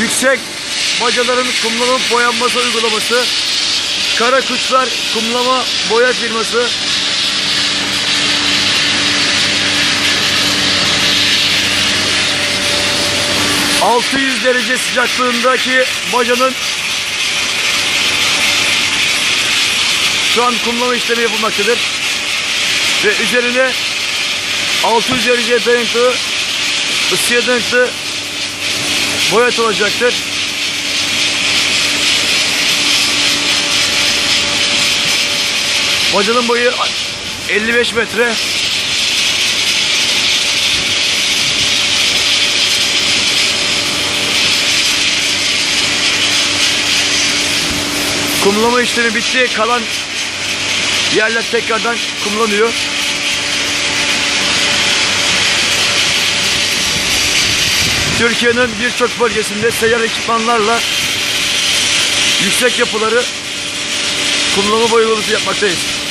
Yüksek bacaların kumlama boyanması uygulaması. Kara Kuşlar Kumlama Boya firması. ...600 derece sıcaklığındaki bacanın... ...şu an kumlama işlemi yapılmaktadır. Ve üzerine... ...600 derece dayanıklı... ...ısıya dayanıklı... ...boya olacaktır. Bacanın boyu 55 metre. Kumlama işlemi bitti. Kalan yerler tekrardan kumlanıyor. Türkiye'nin birçok bölgesinde seyyar ekipmanlarla yüksek yapıları kumlama boyamalısı yapmaktayız.